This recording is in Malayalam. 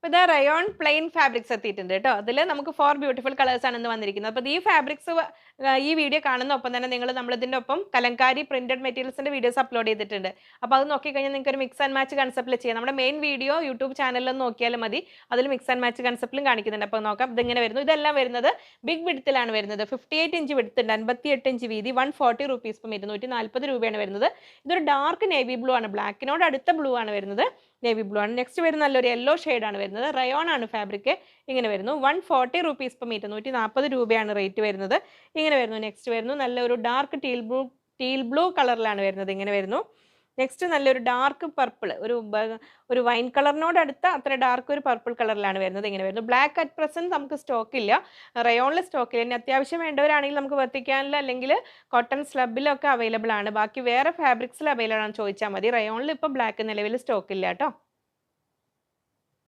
ഇപ്പോൾ ഇത് റയോൺ പ്ലെയിൻ ഫാബ്രിക്സ് എത്തിയിട്ടുണ്ട് കേട്ടോ. അതിൽ നമുക്ക് ഫോർ ബ്യൂട്ടിഫുൾ കളേഴ്സ് ആണ് ഇന്ന് വന്നിരിക്കുന്നത്. അപ്പോൾ ഈ ഫാബ്രിക്സ് ഈ വീഡിയോ കാണുന്ന ഒപ്പം തന്നെ നിങ്ങൾ നമ്മളിതിന്റെ ഒപ്പം കലങ്കാരി പ്രിന്റഡ് മെറ്റീരിയൽസിന്റെ വീഡിയോസ് അപ്ലോഡ് ചെയ്തിട്ടുണ്ട്. അപ്പോൾ അത് നോക്കിക്കഴിഞ്ഞാൽ നിങ്ങൾക്ക് ഒരു മിക്സ് ആൻഡ് മാച്ച് കൺസെപ്റ്റിൽ ചെയ്യാം. നമ്മുടെ മെയിൻ വീഡിയോ യൂട്യൂബ് ചാനലിൽ നോക്കിയാലും മതി. അതിൽ മിക്സ് ആൻഡ് മാച്ച് കൺസെപ്റ്റിലും കാണിക്കുന്നുണ്ട്. അപ്പോൾ നോക്കാം ഇതിങ്ങനെ വരുന്നു. ഇതെല്ലാം വരുന്നത് ബിഗ് വിടുത്തിലാണ് വരുന്നത്. ഫിഫ്റ്റി എയ്റ്റ് ഇഞ്ച് വിടുത്തുണ്ട് അൻപത്തി എട്ട് ഇഞ്ച് വീതി വൺ ഫോർട്ടി റുപ്പീസ് ഇപ്പം ഇരുന്നൂറ്റി നാൽപ്പത് രൂപയാണ് വരുന്നത്. ഇതൊരു ഡാർക്ക് നേവി ബ്ലൂ ആണ്. ബ്ലാക്കിനോട് അടുത്ത ബ്ലൂ ആണ് വരുന്നത്. നേവി ബ്ലൂ ആണ്. നെക്സ്റ്റ് വരുന്ന നല്ലൊരു യെല്ലോ ആണ് വരുന്നത്. റയോൺ ആണ് ഫാബ്രിക് ഇങ്ങനെ വരുന്നു. One forty rupees per metre നൂറ്റി നാൽപ്പത് രൂപയാണ് റേറ്റ് വരുന്നത്. ഇങ്ങനെ വരുന്നു. നെക്സ്റ്റ് വരുന്നു. നല്ലൊരു dark teal blue teal blue കളറിലാണ് വരുന്നത്. ഇങ്ങനെ വരുന്നു. നെക്സ്റ്റ് നല്ലൊരു ഡാർക്ക് പർപ്പിൾ ഒരു ഒരു വൈൻ കളറിനോട് അടുത്ത അത്ര ഡാർക്ക് ഒരു പർപ്പിൾ കളറിലാണ് വരുന്നത്. ഇങ്ങനെ വരുന്നത് ബ്ലാക്ക് അറ്റ് പ്രസന്റ് നമുക്ക് സ്റ്റോക്ക് ഇല്ല. റയോണിൽ സ്റ്റോക്കില്ല ഇനി അത്യാവശ്യം വേണ്ടവരാണെങ്കിൽ നമുക്ക് വത്തിക്കാനില്ല അല്ലെങ്കിൽ കോട്ടൺ സ്ലബിലൊക്കെ അവൈലബിൾ ആണ്. ബാക്കി വേറെ ഫാബ്രിക്സിൽ അവൈലബിൾ ആണ് ചോദിച്ചാൽ മതി. റയോണിൽ ഇപ്പോൾ ബ്ലാക്ക് നിലവിൽ സ്റ്റോക്ക് ഇല്ല കേട്ടോ.